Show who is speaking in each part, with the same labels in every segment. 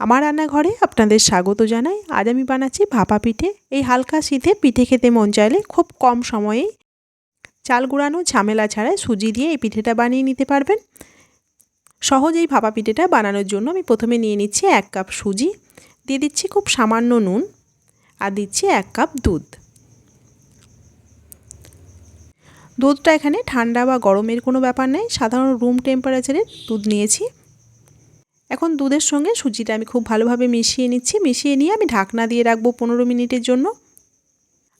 Speaker 1: আমার রান্নাঘরে আপনাদের স্বাগত জানাই। আজ আমি বানাচ্ছি ভাপা পিঠে। এই হালকা শীতে পিঠে খেতে মন চাইলে খুব কম সময়ে চাল গুঁড়ানো ঝামেলা ছাড়াই সুজি দিয়ে এই পিঠেটা বানিয়ে নিতে পারবেন। সহজ এই ভাপা পিঠেটা বানানোর জন্য আমি প্রথমে নিয়ে নিচ্ছি এক কাপ সুজি, দিয়ে দিচ্ছি খুব সামান্য নুন আর দিচ্ছি এক কাপ দুধ। দুধটা এখানে ঠান্ডা বা গরমের কোনো ব্যাপার নেই। সাধারণ রুম টেম্পারেচারের দুধ নিয়েছি। এখন দুধের সঙ্গে সুজিটা আমি খুব ভালোভাবে মিশিয়ে নিচ্ছি। মিশিয়ে নিয়ে আমি ঢাকনা দিয়ে রাখব পনেরো মিনিটের জন্য।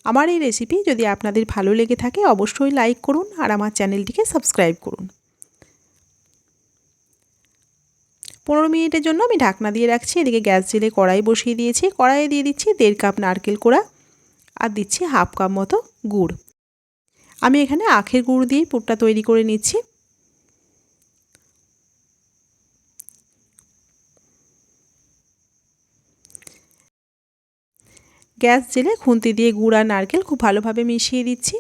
Speaker 1: আমার এই রেসিপি যদি আপনাদের ভালো লেগে থাকে অবশ্যই লাইক করুন আর আমার চ্যানেলটিকে সাবস্ক্রাইব করুন। পনেরো মিনিটের জন্য আমি ঢাকনা দিয়ে রাখছি। এদিকে গ্যাস জেলে কড়াই বসিয়ে দিয়েছি। কড়াইয়ে দিয়ে দিচ্ছি দেড় কাপ নারকেল কোড়া আর দিচ্ছি হাফ কাপ মতো গুড়। আমি এখানে আখের গুড় দিয়ে পুরটা তৈরি করে নিচ্ছি। গ্যাস জেলে খুন্তি দিয়ে গুড় নারকেল খুব ভালোভাবে মিশিয়ে দিচ্ছি।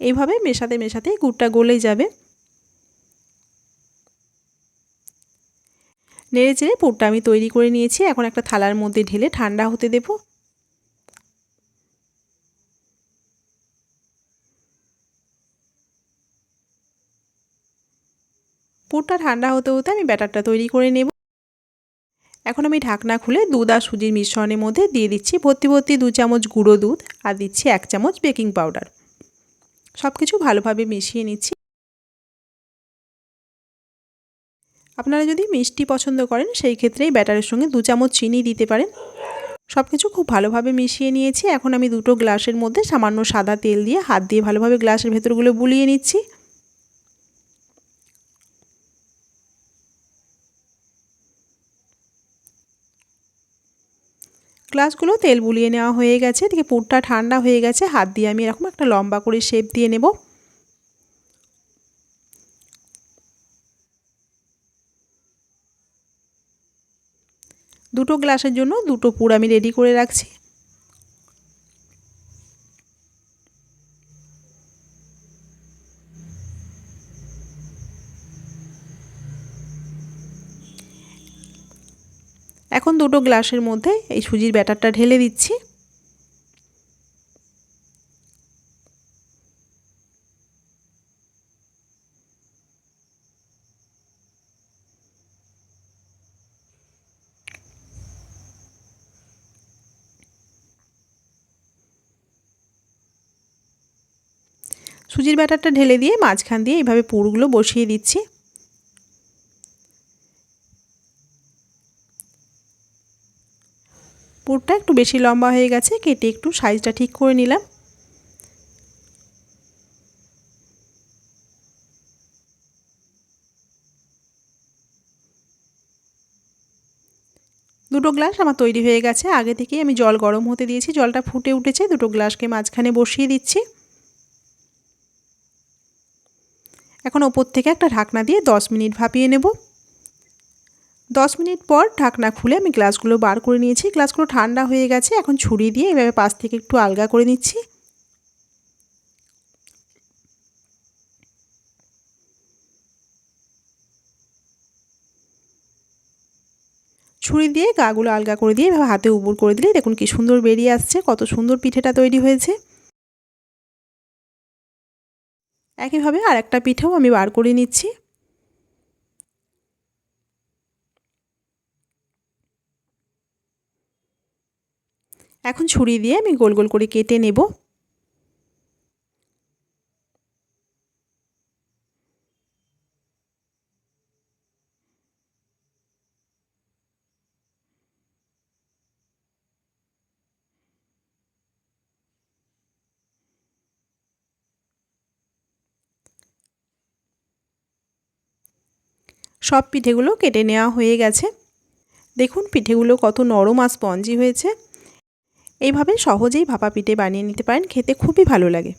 Speaker 1: এইভাবে মেশাতে মেশাতে গুড়টা গলে যাবে। নেড়ে চেড়ে পুরটা আমি তৈরি করে নিয়েছি। এখন একটা থালার মধ্যে ঢেলে ঠান্ডা হতে দেব। পুরটা ঠান্ডা হতে হতে আমি ব্যাটারটা তৈরি করে নেব। এখন আমি ঢাকনা খুলে দুধ আর সুজির মিশ্রণের মধ্যে দিয়ে দিচ্ছি ভর্তি ভর্তি দু চামচ গুঁড়ো দুধ আর দিচ্ছি এক চামচ বেকিং পাউডার। সব কিছু ভালোভাবে মিশিয়ে নিচ্ছি। আপনারা যদি মিষ্টি পছন্দ করেন, সেই ক্ষেত্রেই ব্যাটারের সঙ্গে দু চামচ চিনি দিতে পারেন। সব কিছু খুব ভালোভাবে মিশিয়ে নিয়েছি। এখন আমি দুটো গ্লাসের মধ্যে সামান্য সাদা তেল দিয়ে হাত দিয়ে ভালোভাবে গ্লাসের ভেতরগুলো বুলিয়ে নিচ্ছি। গ্লাসগুলো তেল বুলিয়ে নেওয়া হয়ে গেছে। এদিকে পুরটা ঠান্ডা হয়ে গেছে। হাত দিয়ে আমি এরকম একটা লম্বা করে শেপ দিয়ে নেব। দুটো গ্লাসের জন্য দুটো পুর আমি রেডি করে রাখছি। এখন দুটো গ্লাসের মধ্যে এই সুজির ব্যাটারটা ঢেলে দিচ্ছি। সুজির ব্যাটারটা ঢেলে দিয়ে মাঝখান দিয়ে এইভাবে পুরগুলো বসিয়ে দিচ্ছি। পুরটা একটু বেশি লম্বা হয়ে গেছে, কেটে একটু সাইজটা ঠিক করে নিলাম। দুটো গ্লাস আমার তৈরি হয়ে গেছে। আগে থেকেই আমি জল গরম হতে দিয়েছি, জলটা ফুটে উঠেছে, দুটো গ্লাসকে মাঝখানে বসিয়ে দিচ্ছি। এখন ওপর থেকে একটা ঢাকনা দিয়ে দশ মিনিট ভাপিয়ে নেব। দশ মিনিট পর ঢাকনা খুলে আমি গ্লাসগুলো বার করে নিয়েছি। গ্লাসগুলো ঠান্ডা হয়ে গেছে, এখন ছুরি দিয়ে এভাবে পাশ থেকে একটু আলগা করে নিচ্ছি। ছুরি দিয়ে গাগুলো আলগা করে দিয়ে এভাবে হাতে উপর করে দিলেই দেখুন কি সুন্দর বেরিয়ে আসছে, কত সুন্দর পিঠেটা তৈরি হয়েছে। একইভাবে আর একটা পিঠেও আমি বার করে নিচ্ছি। এখন ছুরি দিয়ে আমি গোল গোল করে কেটে নেব। সব পিঠেগুলো কেটে নেওয়া হয়ে গেছে। দেখুন পিঠেগুলো কত নরম আর স্পঞ্জি হয়েছে। এইভাবে সহজেই ভাপা পিঠে বানিয়ে নিতে পারেন খেতে খুবই ভালো লাগে।